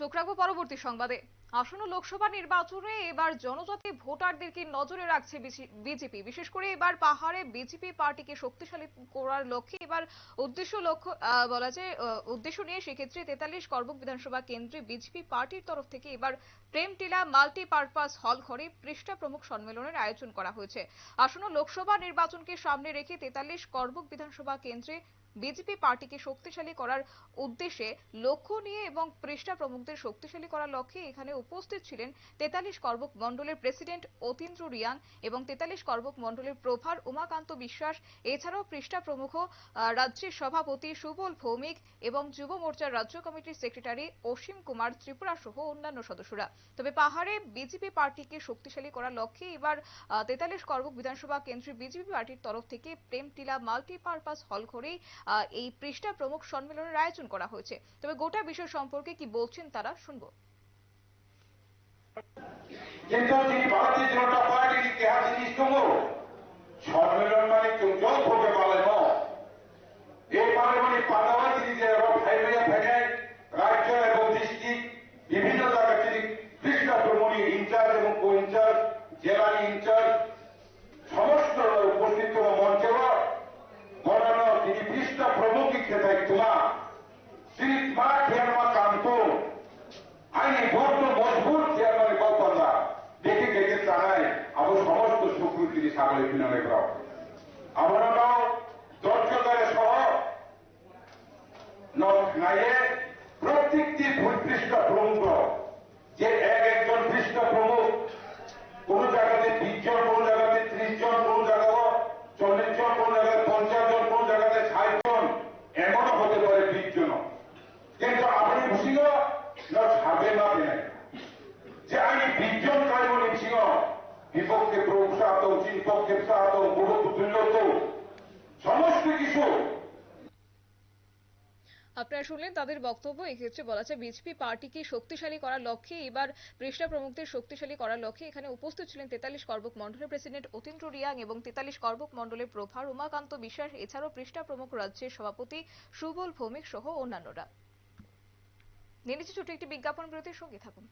চোখ রাখব পরবর্তী সংবাদে। আসন্ন লোকসভা নির্বাচনে এবার জনজাতি ভোটারদেরকে নজরে রাখছে বিজেপি। বিশেষ করে এবার পাহাড়ে বিজেপি পার্টিকে শক্তিশালী করার লক্ষ্যে এবার উদ্দেশ্য লক্ষ্য বলা যায় উদ্দেশ্য নিয়ে সেক্ষেত্রে তেতাল্লিশ করবুক বিধানসভা কেন্দ্রে বিজেপি পার্টির তরফ থেকে এবার প্রেমটিলা মাল্টিপারপাস হল ঘরে পৃষ্ঠা প্রমুখ সম্মেলনের আয়োজন করা হয়েছে। আসন্ন লোকসভা নির্বাচনকে সামনে রেখে তেতাল্লিশ করবুক বিধানসভা কেন্দ্রে বিজেপি পার্টিকে শক্তিশালী করার উদ্দেশ্যে লক্ষ্য নিয়ে এবং পৃষ্ঠা প্রমুখদের শক্তিশালী করার লক্ষ্যে এখানে উপস্থিত ছিলেন তেতাল্লিশ করবক মণ্ডলের প্রেসিডেন্ট অতীন্দ্র রিয়াং এবং তেতাল্লিশ করবক মণ্ডলের প্রভার উমাকান্ত বিশ্বাস। এছাড়াও পৃষ্ঠা প্রমুখ রাজ্যের সভাপতি সুবল ভৌমিক এবং যুব মোর্চার রাজ্য কমিটির সেক্রেটারি অসীম কুমার ত্রিপুরা সহ অন্যান্য সদস্যরা। তবে পাহাড়ে বিজেপি পার্টিকে শক্তিশালী করার লক্ষ্যে এবার তেতাল্লিশ করবক বিধানসভা কেন্দ্রে বিজেপি পার্টির তরফ থেকে প্রেমটিলা মাল্টিপারপাস হল ঘরেই এই পৃষ্ঠা প্রমুখ সম্মেলনের আয়োজন করা হয়েছে। তবে গোটা বিষয় সম্পর্কে কি বলছেন তারা, শুনব। মানে বিভিন্ন কৃষ্ণ ইনচার্জ এবং কো ইনচার্জ জেলার ইনচার্জ গ্রহ আমরা দর্শকের সহ নাইয়ে প্রত্যেকটি ভূপৃষ্ঠ প্রমুখ কিছু। আপনারা শুনলেন তাদের বক্তব্য, এক্ষেত্রে বলা যায় বিজেপি পার্টিকে শক্তিশালী করার লক্ষ্যে, এবার পৃষ্ঠা প্রমুখদের শক্তিশালী করার লক্ষ্যে এখানে উপস্থিত ছিলেন তেতাল্লিশ করবক মন্ডলের প্রেসিডেন্ট অতীন্দ্র রিয়াং এবং তেতাল্লিশ করবক মন্ডলের প্রভার উমাকান্ত বিশ্বাস, এছাড়াও পৃষ্ঠা প্রমুখ রাজ্যের সভাপতি সুবল ভৌমিক সহ অন্যান্যরা। নিয়ে নিচ্ছে ছোট একটি বিজ্ঞাপন বিরতির সঙ্গে থাকুন।